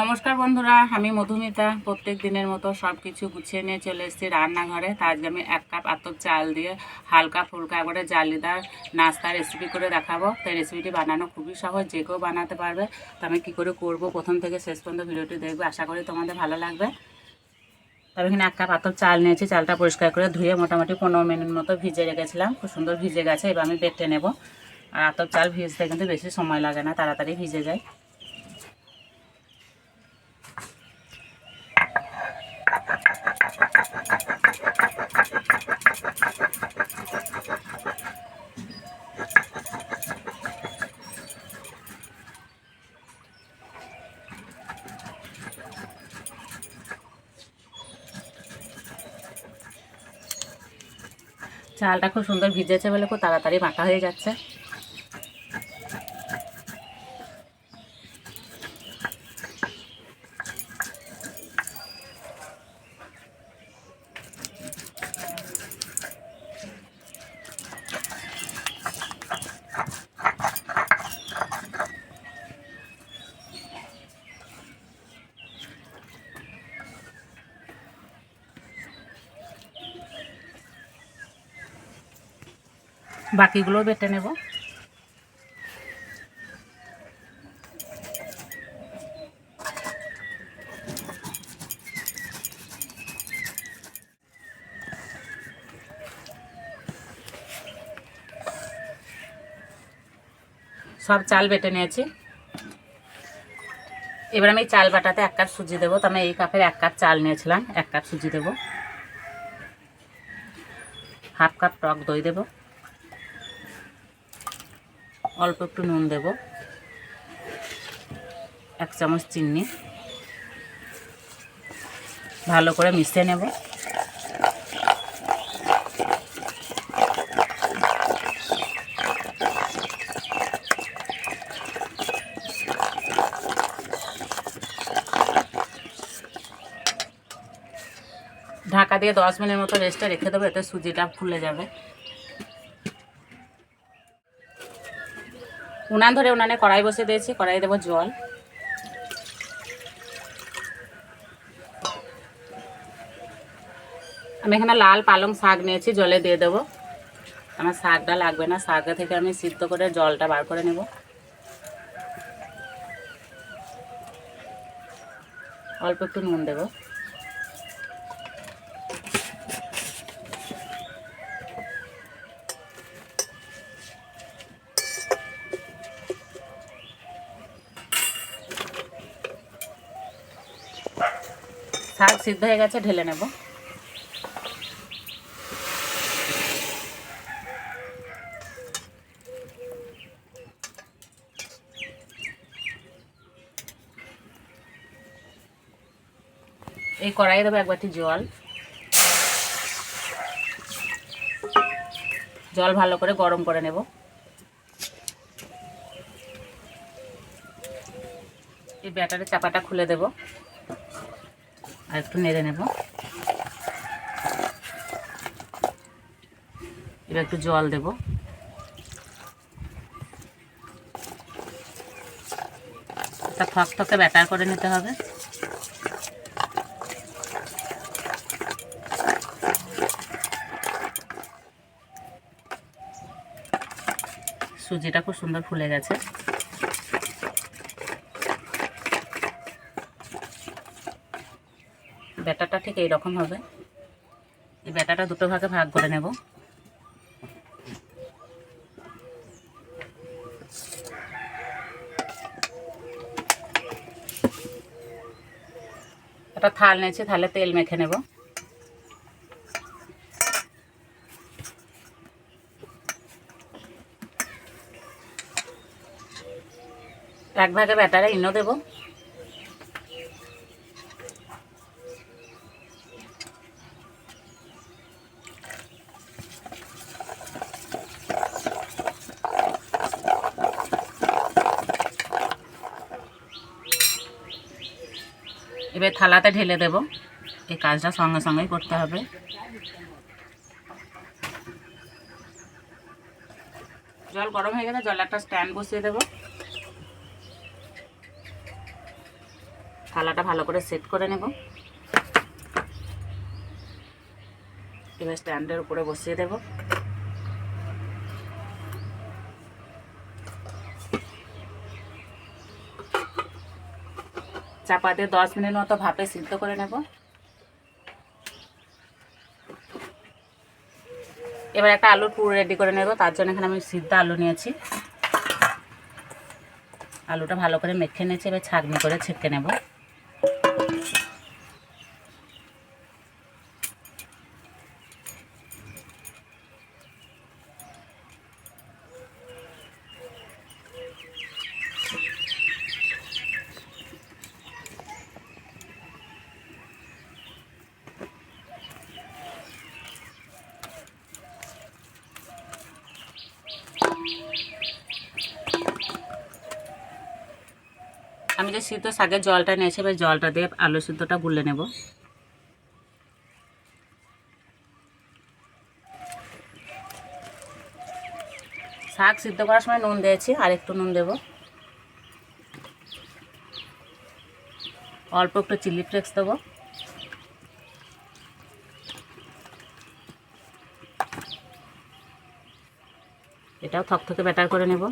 নমস্কার বন্ধুরা, আমি মধুমিতা। প্রত্যেক দিনের মতো সব কিছু গুছিয়ে নিয়ে চলে এসেছি রান্নাঘরে। তা আজকে আমি এক কাপ আতপ চাল দিয়ে হালকা ফুলকা করে জালিদার নাস্তা রেসিপি করে দেখাবো। তো রেসিপিটি বানানো খুবই সহজ, যে কেউ বানাতে পারবে। তো আমি কী করে করব, প্রথম থেকে শেষ পর্যন্ত ভিডিওটি দেখবে, আশা করি তোমাদের ভালো লাগবে। তবে এখানে এক কাপ আতপ চাল নিয়েছি, চালটা পরিষ্কার করে ধুয়ে মোটামুটি পনেরো মিনিট মতো ভিজে রেখেছিলাম। খুব সুন্দর ভিজে গেছে, এবার আমি বেটে নেব। আর আতপ চাল ভিজতে কিন্তু বেশি সময় লাগে না, তাড়াতাড়ি ভিজে যায়। চালটা খুব সুন্দর ভিজেছে বলে খুব তাড়াতাড়ি মাখা হয়ে যাচ্ছে। বাকিগুলো বেটে নেব। সব চাল বেটে নিয়েছি। এবার আমি চাল বাটাতে এক কাপ সুজি দেবো। তো আমি এই কাপের এক কাপ চাল নিয়েছিলাম, এক কাপ সুজি দেবো। হাফ কাপ টক দই দেবো। অল্প একটু নুন দেব। এক চামচ চিনি। ভালো করে মিশিয়ে নেব। ঢাকা দিয়ে দশ মিনিট মতো রেস্টে রেখে দেবো, এতে সুজিটা ফুলে যাবে। উনান ধরে উনানে কড়াই বসে দিয়েছি কড়াই দেবো জল। আমি এখানে লাল পালং শাক নিয়েছি, জলে দিয়ে দেবো। আমার শাকটা লাগবে না শাকটা থেকে আমি সিদ্ধ করে জলটা বার করে নেব। অল্প একটু নুন দেবো শাক সিদ্ধ হয়ে গেছে, ঢেলে নেব। এই কড়াইয়ে দেবো এক বাটি জল। জল ভালো করে গরম করে নেব। এই ব্যাটারের চাপাটা খুলে দেবো। আর একটু নেড়ে নেব। এবার একটু জল দেব। একটা থকথকে ব্যাটার করে নিতে হবে। সুজিটা খুব সুন্দর ফুলে গেছে ব্যাটারটা ঠিক এইরকম হবে। এই ব্যাটারটা দুটো ভাগে ভাগ করে নেব। একটা থাল নিয়েছি, থালে তেল মেখে নেব। এক ভাগে ব্যাটারে ইনো দেবো। থালাতে ঢেলে দেব। এই কাজটা সঙ্গে সঙ্গেই করতে হবে। জল গরম হয়ে গেলে জল একটা স্ট্যান্ড বসিয়ে দেবো। থালাটা ভালো করে সেট করে নেব। এবার স্ট্যান্ডের উপরে বসিয়ে দেব। চাপা দিয়ে দশ মিনিট মতো ভাপে সিদ্ধ করে নেব। এবার একটা আলুর পুরো রেডি করে নেব, তার জন্য এখানে আমি সিদ্ধ আলু নিয়েছি। আলুটা ভালো করে মেখে নিয়েছি, এবার ছাঁকনি করে ছেঁকে নেব। আমি যে সিদ্ধ শাকের জলটা নিয়েছি, এবার জলটা দিয়ে আলু সিদ্ধটা গুলে নেব। শাক সিদ্ধ করার সময় নুন দিয়েছি, আর একটু নুন দেব। অল্প একটু চিলি ফ্লেক্স দেবো। এটাও থকথকে ব্যাটার করে নেব।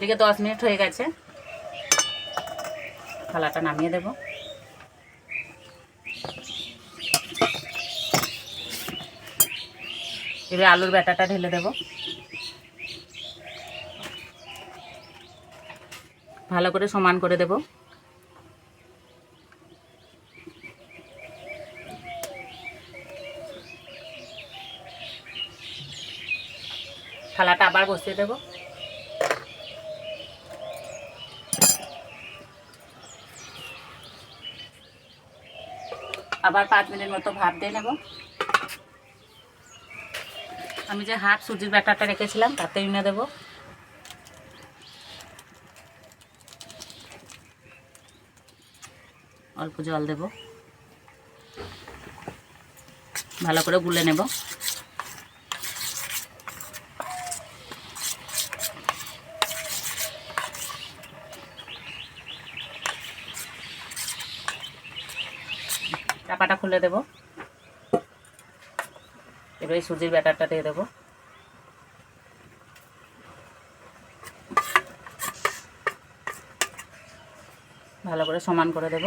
এদিকে দশ মিনিট হয়ে গেছে। থালাটা নামিয়ে দেব। এবার আলুর ব্যাটাটা ঢেলে দেব। ভালো করে সমান করে দেব। থালাটা আবার বসিয়ে দেবো। আবার পাঁচ মিনিট মতো ভাপ দিয়ে নেব। আমি যে হাফ সুজির ব্যাটারটা রেখেছিলাম, তাতে এনে দেবো। অল্প জল দেব। ভালো করে গুলে নেব। চাপাটা খুলে দেব। এবার এই সুজির ব্যাটারটা দিয়ে দেবো। ভালো করে সমান করে দেব।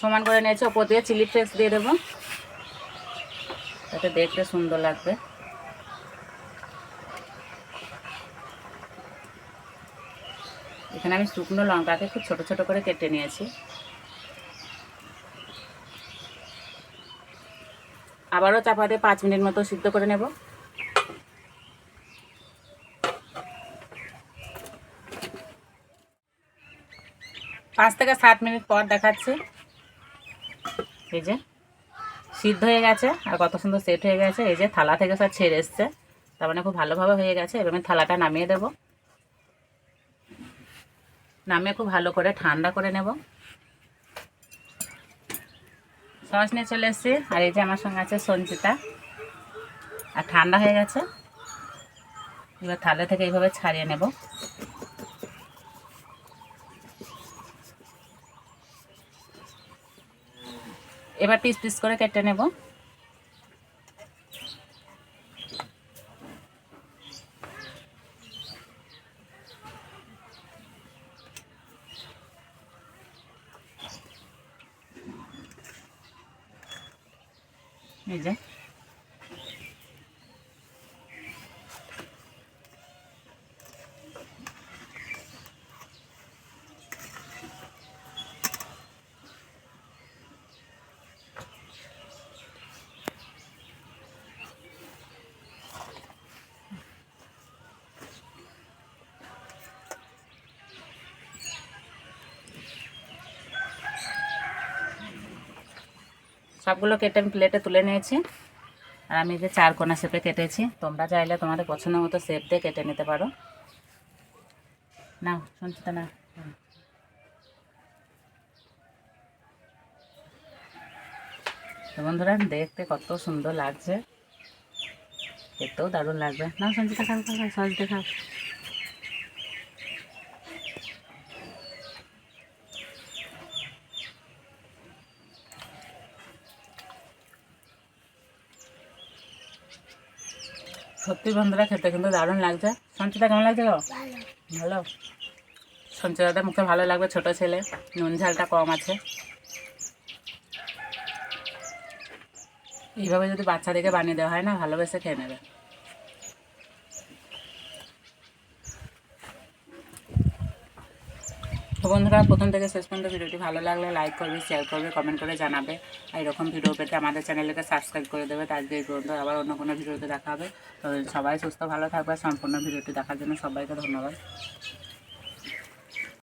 সমান করে নিয়েছি, ওপর দিয়ে চিলি ফ্লেক্স দিয়ে দেবো। যাতে দেখতে সুন্দর লাগবে। এখানে আমি শুকনো লঙ্কাকে খুব ছোট ছোট করে কেটে নিয়েছি। আবারও চাপা দিয়ে পাঁচ মিনিট মতো সিদ্ধ করে নেব। পাঁচ থেকে সাত মিনিট পর দেখাচ্ছি। এই যে, সিদ্ধ হয়ে গেছে আর কত সুন্দর সেট হয়ে গেছে। এই যে থালা থেকে সব ছেড়ে এসছে। তার মানে খুব ভালোভাবে হয়ে গেছে। এবার আমি থালাটা নামিয়ে দেবো। নামিয়ে খুব ভালো করে ঠান্ডা করে নেব। সস নিয়ে চলে এসেছি, আর এই যে আমার সঙ্গে আছে সঞ্চিতা। আর ঠান্ডা হয়ে গেছে। এবার থালে থেকে এইভাবে ছাড়িয়ে নেব। এবার পিস পিস করে কেটে নেব। এই যে সবগুলো কেটে আমি প্লেটে তুলে নিয়েছি। আর আমি যে চার কোনা শেপে কেটেছি, তোমরা চাইলে তোমাদের পছন্দ মতো শেপ দিয়ে কেটে নিতে পারো। না শুনছি তো না বন্ধুরা, দেখতে কত সুন্দর লাগছে। খেতেও দারুণ লাগবে। না সঞ্চিতা খাও খাও, সঞ্চিতা, খাও। সত্যি বন্ধুরা, খেতে কিন্তু দারুণ লাগছে। সঞ্চিতা, কেমন লাগছে গো? ভালো। সঞ্চিতাদের মুখে ভালো লাগবে, ছোট ছেলে। নুন ঝালটা কম আছে। এইভাবে যদি বাচ্চাদেরকে বানিয়ে দেওয়া হয় না, ভালোবেসে খেয়ে নেবে। বন্ধুরা, প্রথম থেকে শেষ পর্যন্ত ভিডিওটি ভালো লাগলে লাইক করবে শেয়ার করবে কমেন্ট করে জানাবে। আর এরকম ভিডিও পেতে আমাদের চ্যানেলকে সাবস্ক্রাইব করে দেবে। তার এই পর্যন্ত আবার অন্য কোনো ভিডিওতে দেখা হবে। তো সবাই সুস্থ, ভালো থাকবে। সম্পূর্ণ ভিডিওটি দেখার জন্য সবাইকে ধন্যবাদ।